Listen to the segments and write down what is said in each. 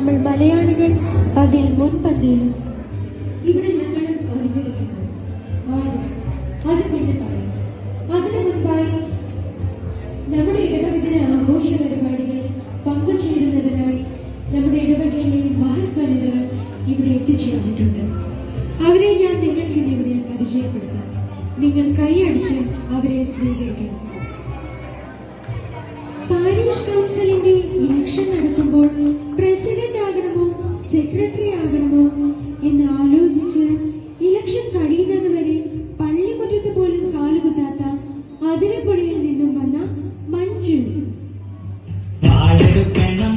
നമ്മൾ മലയാളികൾ അതിൽ മുൻപന്തിയിലും ഇവിടെ ഞങ്ങൾ അനുകരിക്കുന്നു. അത് പിന്നെ പറയും. അതിനു മുൻപായി നമ്മുടെ ഇടവകദിന ആഘോഷ പരിപാടികളിൽ പങ്കുചേരുന്നതിനായി നമ്മുടെ ഇടവകയിലെ മഹത്വനിതകൾ ഇവിടെ എത്തിച്ചേർന്നിട്ടുണ്ട്. അവരെ ഞാൻ നിങ്ങൾക്ക് ഇന്ന് ഇവിടെ പരിചയപ്പെടുത്താം. നിങ്ങൾ കൈയടിച്ച് അവരെ സ്വീകരിക്കണം. പാരീഷ് കൗൺസിലിന്റെ ഇലക്ഷൻ നടത്തുമ്പോൾ ആലപ്പുഴയിൽ നിന്നും വന്ന Manju. വാഴെടുക്കണം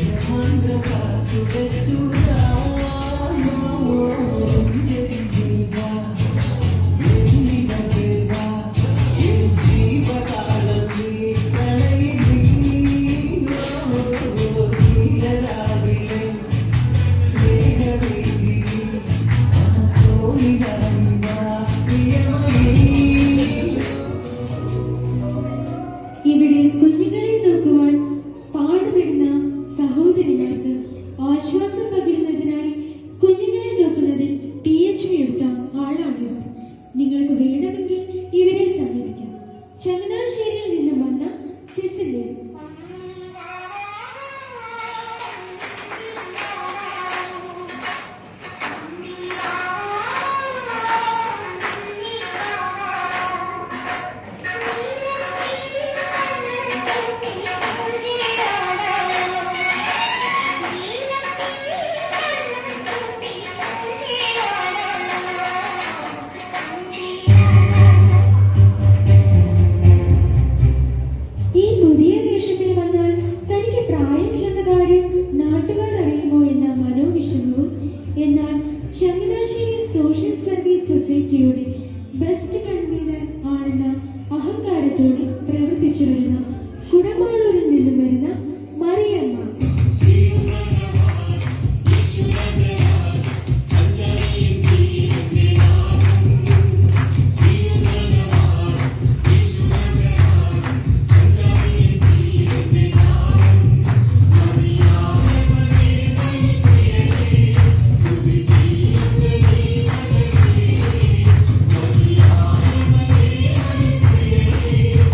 Yeah, I'm the one to get you down. വേണമെങ്കിൽ ഇവരെ സമീപിക്കാം. ചങ്ങനാശ്ശേരിയിൽ നിന്ന് വന്ന സിസിലിയൻ.